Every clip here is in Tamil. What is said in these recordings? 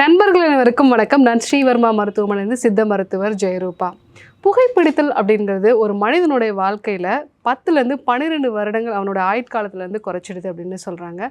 நண்பர்கள் அனைவருக்கும் வணக்கம். நான் ஸ்ரீவர்மா மருத்துவமனையிலிருந்து சித்த மருத்துவர் ஜெயரூபா. புகைப்பிடித்தல் அப்படிங்கிறது ஒரு மனிதனுடைய வாழ்க்கையில் பத்துலேருந்து பன்னிரெண்டு வருடங்கள் அவனோட ஆயுட்காலத்துலேருந்து குறைச்சிடுது அப்படின்னு சொல்கிறாங்க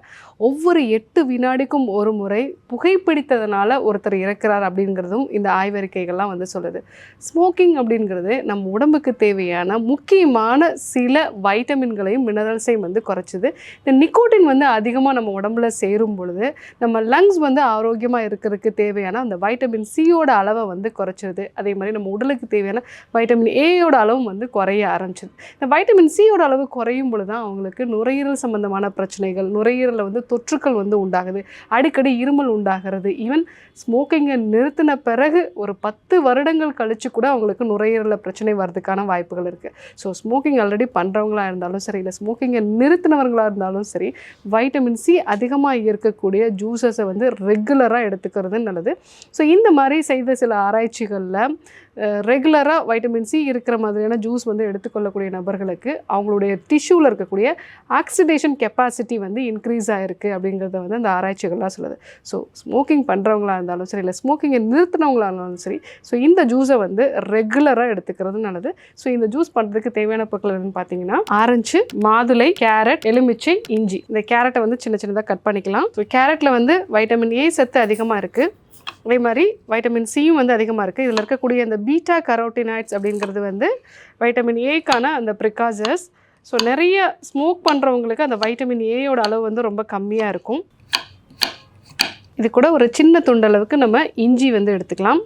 ஒவ்வொரு எட்டு வினாடிக்கும் ஒரு முறை புகைப்பிடித்ததுனால ஒருத்தர் இறக்கிறார் அப்படிங்கிறதும் இந்த ஆய்வறிக்கைகள்லாம் வந்து சொல்லுது. ஸ்மோக்கிங் அப்படிங்கிறது நம்ம உடம்புக்கு தேவையான முக்கியமான சில வைட்டமின்களையும் மினரல்ஸையும் வந்து குறைச்சிது. இந்த நிக்கோட்டின் வந்து அதிகமாக நம்ம உடம்புல சேரும் பொழுது நம்ம லங்ஸ் வந்து ஆரோக்கியமாக இருக்கிறதுக்கு தேவையான அந்த வைட்டமின் சியோட அளவை வந்து குறைச்சிருது. அதே மாதிரி நம்ம உடலுக்கு தேவையான வைட்டமின் ஏயோட அளவும் வந்து குறைய ஆரம்பிச்சிது இந்த வைட்டமின் சியோட அளவு குறையும் பொழுது தான் அவங்களுக்கு நுரையீரல் சம்பந்தமான பிரச்சனைகள் நுரையீரலில் வந்து தொற்றுக்கள் வந்து உண்டாகுது. அடிக்கடி இருமல் உண்டாகிறது. ஈவன் ஸ்மோக்கிங்கை நிறுத்தின பிறகு ஒரு பத்து வருடங்கள் கழித்து கூட அவங்களுக்கு நுரையீரலில் பிரச்சனை வர்றதுக்கான வாய்ப்புகள் இருக்குது ஸோ ஸ்மோக்கிங் ஆல்ரெடி பண்ணுறவங்களா இருந்தாலும் சரி இல்லை ஸ்மோக்கிங்கை நிறுத்தினவர்களாக இருந்தாலும் சரி வைட்டமின் சி அதிகமாக இருக்கக்கூடிய ஜூஸஸை வந்து ரெகுலராக எடுத்துக்கிறது நல்லது. ஸோ இந்த மாதிரி செய்த சில ஆராய்ச்சிகளில் ரெகுலராக வைட்டமின் சி இருக்கிற மாதிரியான ஜூஸ் வந்து எடுத்துக்கொள்ளக்கூடிய நபர்களுக்கு அவங்களுடைய டிஷ்யூவில் இருக்கக்கூடிய ஆக்சிடேஷன் கெப்பாசிட்டி வந்து இன்க்ரீஸ் ஆகிருக்கு அப்படிங்கிறத வந்து அந்த ஆராய்ச்சிகள்லாம் சொல்லுது. ஸோ ஸ்மோக்கிங் பண்ணுறவங்களா இருந்தாலும் சரி இல்லை ஸ்மோக்கிங்கை நிறுத்தினவங்களா இருந்தாலும் சரி ஸோ இந்த ஜூஸை வந்து ரெகுலராக எடுத்துக்கிறது நல்லது. ஸோ இந்த ஜூஸ் பண்ணுறதுக்கு தேவையான பொருட்கள் பார்த்தீங்கன்னா ஆரஞ்சு மாதுளை கேரட் எலுமிச்சை இஞ்சி. இந்த கேரட்டை வந்து சின்ன சின்னதாக கட் பண்ணிக்கலாம். ஸோ கேரட்டில் வந்து வைட்டமின் ஏ சத்து அதிகமாக இருக்குது அதே மாதிரி வைட்டமின் சியும் வந்து அதிகமாக இருக்குது இதில் இருக்கக்கூடிய அந்த பீட்டா கரோட்டினாய்ட்ஸ் அப்படிங்கிறது வந்து வைட்டமின் ஏக்கான அந்த ப்ரிகாசஸ் ஸோ நிறைய ஸ்மோக் பண்ணுறவங்களுக்கு அந்த வைட்டமின் ஏயோட அளவு வந்து ரொம்ப கம்மியாக இருக்கும். இது கூட ஒரு சின்ன துண்டளவுக்கு நம்ம இஞ்சி வந்து எடுத்துக்கலாம்.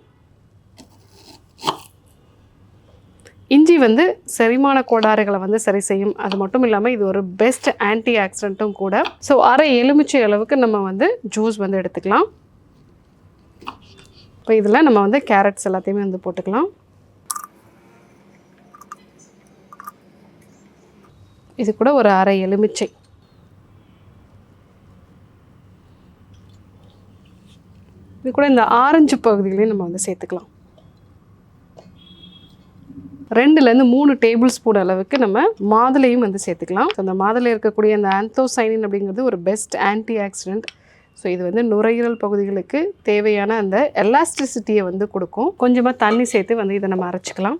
இஞ்சி வந்து செரிமான கோளாறுகளை வந்து சரி செய்யும். அது மட்டும் இல்லாமல் இது ஒரு பெஸ்ட் ஆன்டி ஆக்சிடென்ட்டும் கூட. ஸோ அரை எலுமிச்சை அளவுக்கு நம்ம வந்து ஜூஸ் வந்து எடுத்துக்கலாம். இப்போ இதில் நம்ம வந்து கேரட்ஸ் எல்லாத்தையுமே வந்து போட்டுக்கலாம். இது கூட ஒரு அரை எலுமிச்சை. இது கூட இந்த ஆரஞ்சு பகுதியிலையும் நம்ம வந்து சேர்த்துக்கலாம். ரெண்டுலேருந்து மூணு டேபிள் ஸ்பூன் அளவுக்கு நம்ம மாதுளையும் வந்து சேர்த்துக்கலாம். அந்த மாதுளை இருக்கக்கூடிய அந்த ஆந்தோசைனின் அப்படிங்கிறது ஒரு பெஸ்ட் ஆன்டி ஆக்சிடென்ட் ஸோ இது வந்து நுரையீரல் பகுதிகளுக்கு தேவையான அந்த எலாஸ்டிசிட்டியை வந்து கொடுக்கும். கொஞ்சமாக தண்ணி சேர்த்து வந்து இதை நம்ம அரைச்சிக்கலாம்.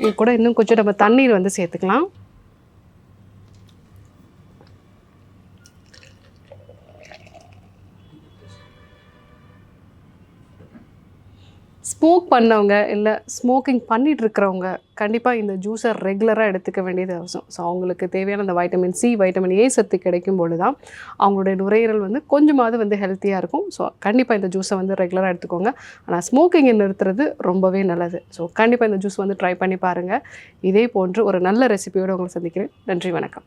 இது கூட இன்னும் கொஞ்சம் நம்ம தண்ணீர் வந்து சேர்த்துக்கலாம். ஸ்மோக் பண்ணவங்க இல்லை ஸ்மோக்கிங் பண்ணிட்டு இருக்கிறவங்க கண்டிப்பாக இந்த ஜூஸை ரெகுலராக எடுத்துக்க வேண்டியது அவசியம். ஸோ அவங்களுக்கு தேவையான அந்த வைட்டமின் சி வைட்டமின் ஏ சத்து கிடைக்கும் பொழுது தான் அவங்களுடைய நுரையீரல் வந்து கொஞ்சமாவது வந்து ஹெல்த்தியாக இருக்கும். ஸோ கண்டிப்பாக இந்த ஜூஸை வந்து ரெகுலராக எடுத்துக்கோங்க. ஆனால் ஸ்மோக்கிங்கை நிறுத்துறது ரொம்பவே நல்லது. ஸோ கண்டிப்பாக இந்த ஜூஸ் வந்து ட்ரை பண்ணி பாருங்கள் இதே போன்று ஒரு நல்ல ரெசிபியோடு உங்களை சந்திக்கிறேன். நன்றி வணக்கம்.